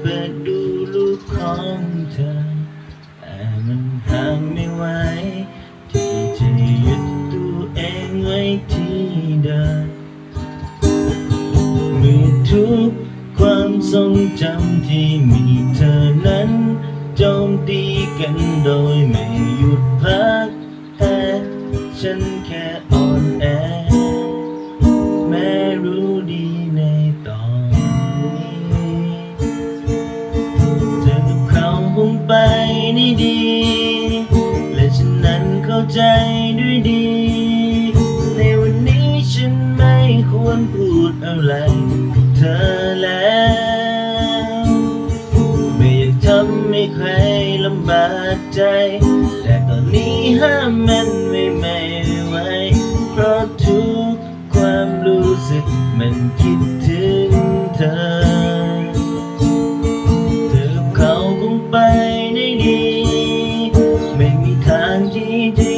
เปิดดูรูปของเธอ แต่มันห่างไม่ไหวที่จะยึดตัวเองไว้ที่เดิมเมื่อทุกความทรงจำที่มีเธอนั้น จมตีกันโดยไม่หยุด ใจด้วยดี ในวันนี้ฉันไม่ควรพูดอะไรกับเธอแล้ว ไม่อยากทำให้ใครลำบากใจ แต่ตอนนี้ห้ามมันไม่ไม่ไหวเพราะทุกความรู้สึกมันคิด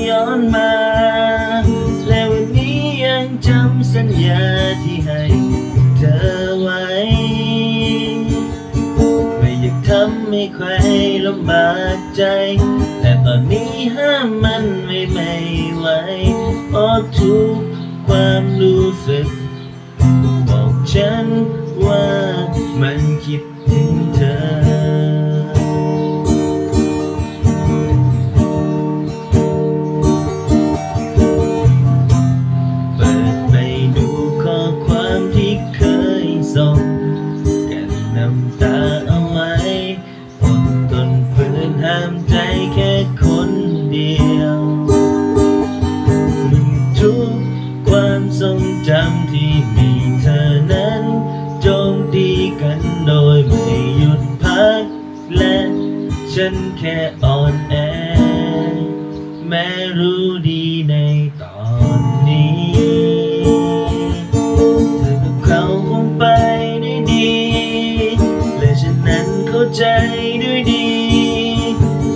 ย้อนมา และวันนี้ยังจำสัญญาที่ให้เธอไว้ ไม่อยากทำให้ใครลำบากใจ แต่ตอนนี้ห้ามมันไม่ไม่ไหวเพราะทุกความรู้สึก บอกฉันว่ามันคิด ฉันแค่อ่อนแอ แม้รู้ดีในตอนนี้ เธอกับเขาคงไปได้ดี และฉันนั้นเข้าใจด้วยดี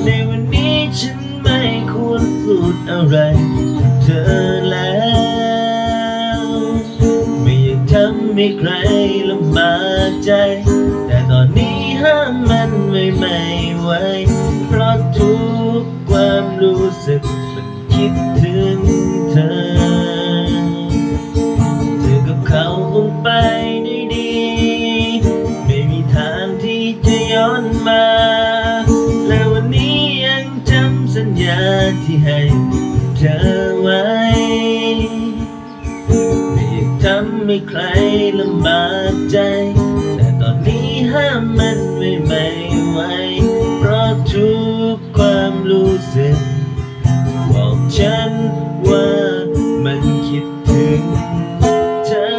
ในวันนี้ฉันไม่ควรพูดอะไรกับเธอแล้ว ไม่อยากทำให้ใครลำบากใจ แต่ตอนนี้ห้ามมันไม่ไม่ สึกมันคิดถึงเธอ เธอกับเขาคงไปได้ดี ไม่มีทางที่จะย้อนมา และวันนี้ยังจำสัญญาที่ให้เธอไว้ ไม่อยากทำให้ใครลำบากใจ